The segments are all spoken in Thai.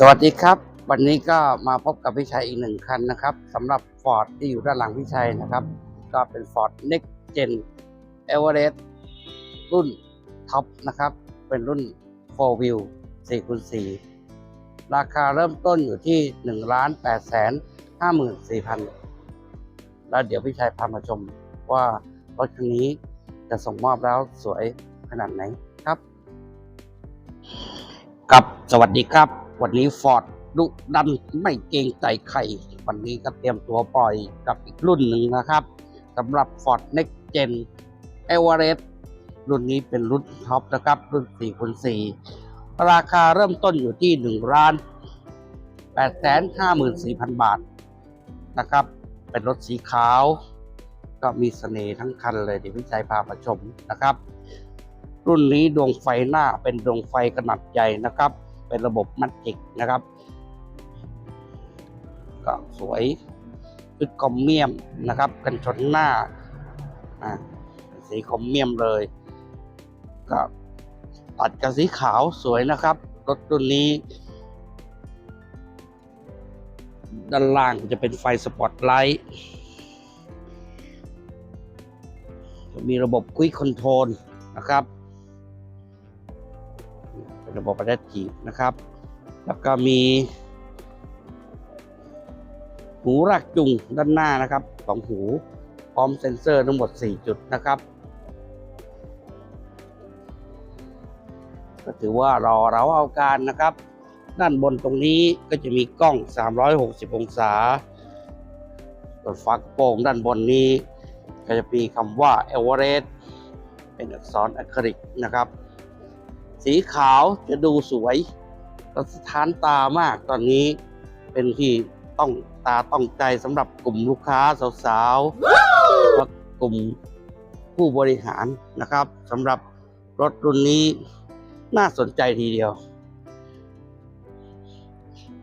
สวัสดีครับ วันนี้ก็มาพบกับพี่ชัยอีกหนึ่งคันนะครับสำหรับ Ford ที่อยู่ด้านหลังพี่ชัยนะครับ ก็เป็น Ford Next Gen Everest รุ่นท็อปนะครับ เป็นรุ่น 4 Wheel 4คูณ4ราคาเริ่มต้นอยู่ที่1ล้าน8แสน54,000 แล้วเดี๋ยวพี่ชัยพามาชมว่ารถคันนี้จะส่งมอบแล้วสวยขนาดไหนครับ กับสวัสดีครับ วันนี้ฟอร์ดดุดันไม่เกรงใจใคร วันนี้ก็เตรียมตัวปล่อยกับอีกรุ่นหนึ่งนะครับสำหรับ Ford Next Gen Everest รุ่นนี้เป็นรุ่นท็อปนะครับ รุ่น4คูณ4ราคาเริ่มต้นอยู่ที่1ล้าน8 5 4 0 0 0 บาทนะครับ เป็นรถสีขาว ก็มีเสน่ห์ทั้งคันเลยเดี๋ยวพี่ชัยพามาชมนะครับ รุ่นนี้ดวงไฟหน้าเป็นดวงไฟขนาดใหญ่นะครับ เป็นระบบมัตติกนะครับ ก็สวยชุดคอมเมียมนะครับ กันชนหน้าสีคอมเมียมเลยก็ตัดกับสีขาวสวยนะครับ รถรุ่นนี้ ด้านล่างจะเป็นไฟสปอตไลท์มีระบบค u ิ c คอนโทรลนะครับ เป็นระบบอะแดปทีฟนะครับ แล้วก็มีหูรากจุงด้านหน้านะครับสองหูพร้อมเซ็นเซอร์ทั้งหมด 4 จุดนะครับ ก็ถือว่ารอเราเอาการนะครับ ด้านบนตรงนี้ก็จะมีกล้อง 360 องศาส่วนฝากระโปรงด้านบนนี้ ก็จะมีคำว่า e v e r e s t เป็นอักษรอะคริลิกนะครับ สีขาวจะดูสวยและสถานตามากตอนนี้เป็นที่ต้องตาต้องใจสำหรับกลุ่มลูกค้าสาวๆและกลุ่มผู้บริหารนะครับสำหรับรถรุ่นนี้น่าสนใจทีเดียว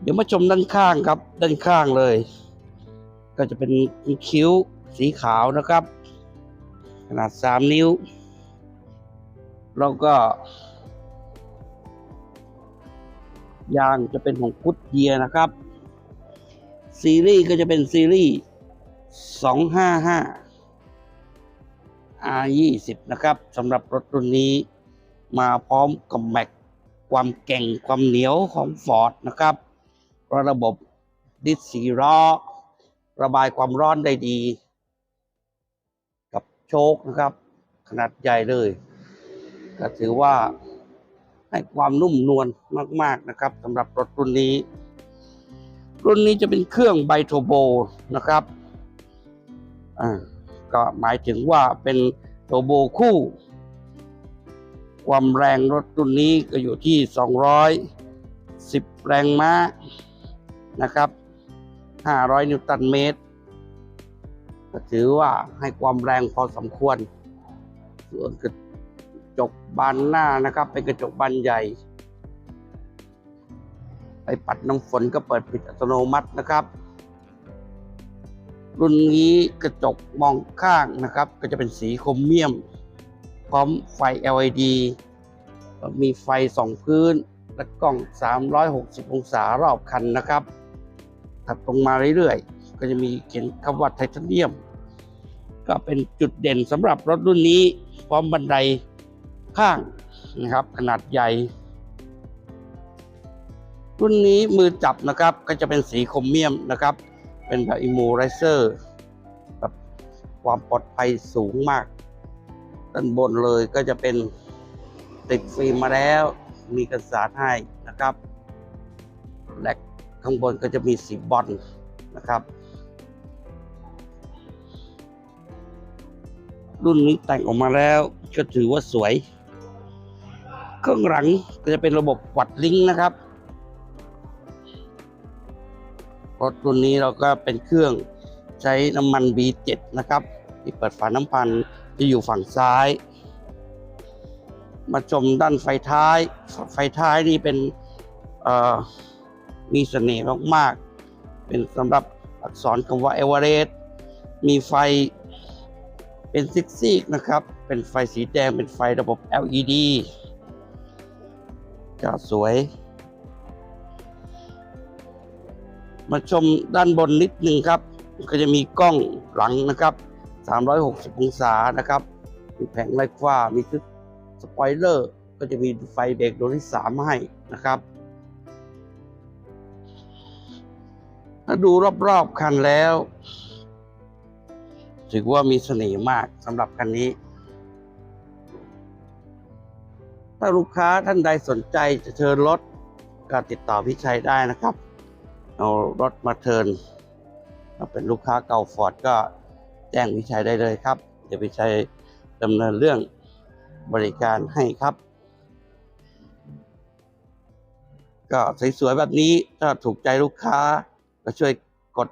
เดี๋ยวมาชมด้านข้างครับ ด้านข้างเลย ก็จะเป็นคิ้วสีขาวนะครับ ขนาด 3 นิ้ว แล้วก็ ยางจะเป็นของกุดเยียนะครับ ซีรีส์ก็จะเป็นซีรีส์255 R20 นะครับสำหรับรถรุ่นนี้มาพร้อมกับแม็กความแก่งความเหนียวของ Ford นะครับระบบดิสสีล้อระบายความร้อนได้ดี กับโชคนะครับ ขนาดใหญ่เลย ก็ถือว่า ให้ความนุ่มนวลมาก ๆนะครับสำหรับรถรุ่นนี้ รุ่นนี้จะเป็นเครื่องไบโทโบนะครับอ่าก็หมายถึงว่าเป็นโทโบคู่ ความแรงรถรุ่นนี้ก็อยู่ที่ 210 แรงม้านะครับ 500 นิวตันเมตรก็ถือว่าให้ความแรงพอสมควร ส่วนกระ จกบานหน้านะครับ เป็นกระจกบานใหญ่ ไปปัดน้ำฝนก็เปิดปิดอัตโนมัตินะครับ รุ่นนี้กระจกมองข้างนะครับ ก็จะเป็นสีโครเมียม พร้อมไฟ LED มีไฟสองพื้น และกล้อง 360 องศารอบคันนะครับ ถัดตรงมาเรื่อยๆ ก็จะมีเขียนคำว่าไทเทเนียม ก็เป็นจุดเด่นสำหรับรถรุ่นนี้พร้อมบันได ข้างนะครับ ขนาดใหญ่ รุ่นนี้มือจับนะครับ ก็จะเป็นสีครเมียมนะครับ เป็นแบบอิมูไรเซอร์แบบความปลอดภัยสูงมากด้านบนเลยก็จะเป็นติดฟิล์มมาแล้ว มีกระสาดให้นะครับ และข้างบนก็จะมีสีบอลนะครับ รุ่นนี้แต่งออกมาแล้วก็ถือว่าสวย เครื่องหลังก็จะเป็นระบบวัดลิงก์นะครับรถรุ่นนี้เราก็เป็นเครื่องใช้น้ำมัน B7 นะครับ ที่เปิดฝาน้ำพันจะอยู่ฝั่งซ้าย มาชมด้านไฟท้าย ไฟท้ายนี่เป็นมีเสน่ห์มากๆ เป็นสำหรับอักษรคำว่าเอเวอเรสต์มีไฟเป็นซิกซีกนะครับ เป็นไฟสีแดง เป็นไฟระบบ LED ก็สวย มาชมด้านบนนิดนึงครับ ก็จะมีกล้องหลังนะครับ 360 องศานะครับ มีแผงไล่ฟ้ามีชุดสปอยเลอร์ ก็จะมีไฟเบรกดวงที่สามให้นะครับถ้าดูรอบๆคันแล้ว ถือว่ามีเสน่ห์มากสำหรับคันนี้ ถ้าลูกค้าท่านใดสนใจจะเชิญรถก็ติดต่อพี่ชัยได้นะครับ เอารถมาเทินถ้าเป็นลูกค้าเก่าฟอร์ดก็แจ้งพี่ชัยได้เลยครับ เดี๋ยวพี่ชัยดำเนินเรื่องบริการให้ครับ ก็สวยๆแบบนี้ถ้าถูกใจลูกค้า ก็ช่วยกด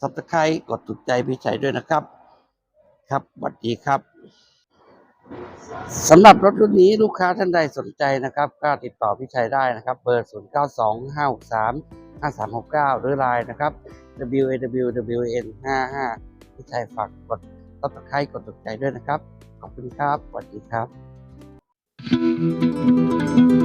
subscribe กดถูกใจพี่ชัยด้วยนะครับ ครับสวัสดีครับ สำหรับรถรุ่นนี้ลูกค้าท่านใดสนใจนะครับ ก็ติดต่อพี่ชัยได้นะครับ เบอร์ 0 9 2 5 6 3 5 3 6 9 หรือไลน์นะครับ w a w w n 5 5พี่ชัยฝากกดติดตามกดถูกใจด้วยนะครับ ขอบคุณครับสวัสดีครับ